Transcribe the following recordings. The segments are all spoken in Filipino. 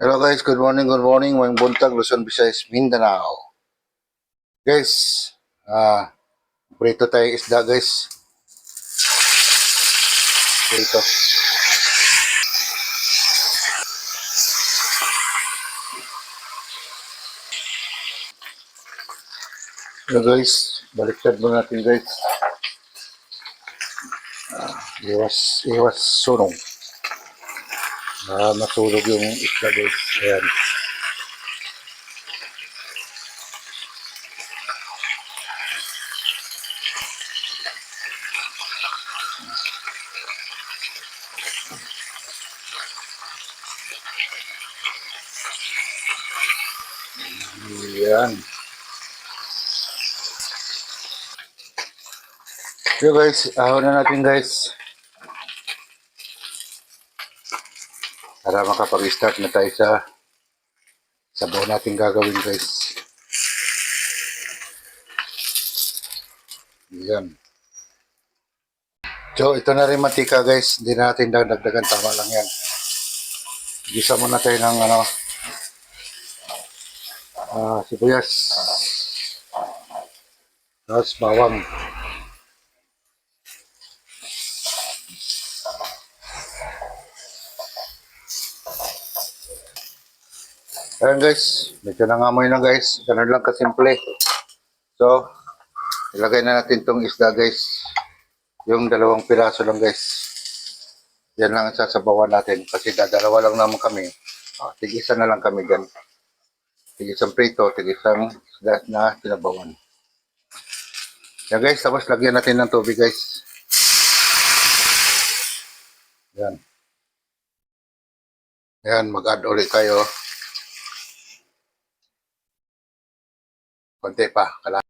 Hello guys, good morning, good morning. Mayong buntag, Luzon, Visayas, Mindanao. Guys, ah, prito tayo isda guys. Prito. Hello guys, baliktad mo natin guys. Ah, iwas, iwas sunog. Ah, matulog yung isda guys. Ayan. Ayan. So guys, ahon na natin guys. Para makapag-start na tayo sa sabaw natin gagawin guys. Yan. So, ito na rin mantika guys. Hindi na natin dagdagan. Tama lang yan. Gisa muna tayo ng ano, ah sibuyas. Tapos bawang. Ayan guys, medyo nangamoy na guys. Ganun lang kasimple. So, ilagay na natin tong isda guys. Yung dalawang piraso lang guys. Yan lang ang sasabawan natin kasi dadalawa lang naman kami. Oh, tig-isa na lang kami dyan. Tig-isang prito, tig-isang isda na sinabawan. Yan guys, tapos lagyan natin ng tubig guys. Yan. Yan, mag-add ulit tayo. Konti pa. Kala.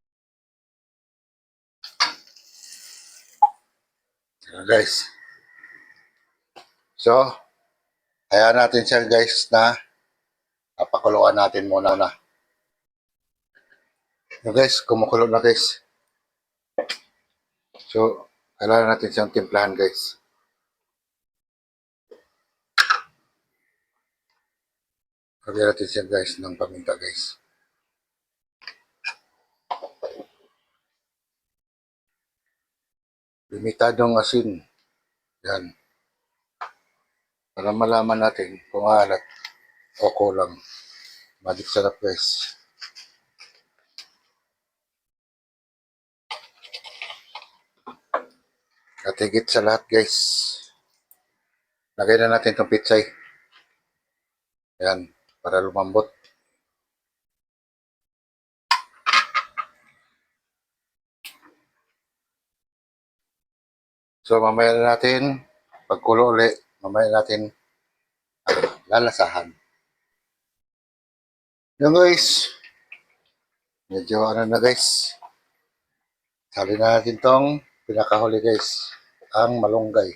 Ayan, guys. So, kaya natin siya guys na papakuluan natin muna na. Ayan, guys, kumukulo na guys. So, kailangan natin siyang timplahan guys. Lagyan natin siya guys ng paminta guys. Limitadong asin. Yan. Para malaman natin kung alat o kulang. Madik sarap guys. At sa lahat guys. Lagay na natin itong pitsay. Yan. Para lumambot. So mamaya na natin, pagkulo ulit, mamaya natin ah, lalasahan. Yan guys. Medyo ano na guys. Sali na natin tong pinakahuli guys. Ang malunggay.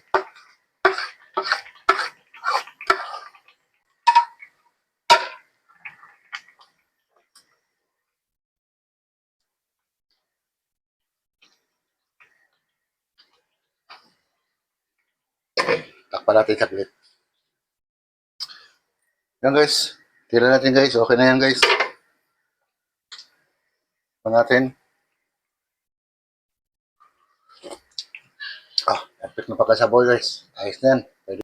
Takpan natin saglit. Yan guys. Tira natin guys. Okay na yan guys. Takpan natin. Ah, epic na pagkasaboy guys. Ayos na yan. Pwede.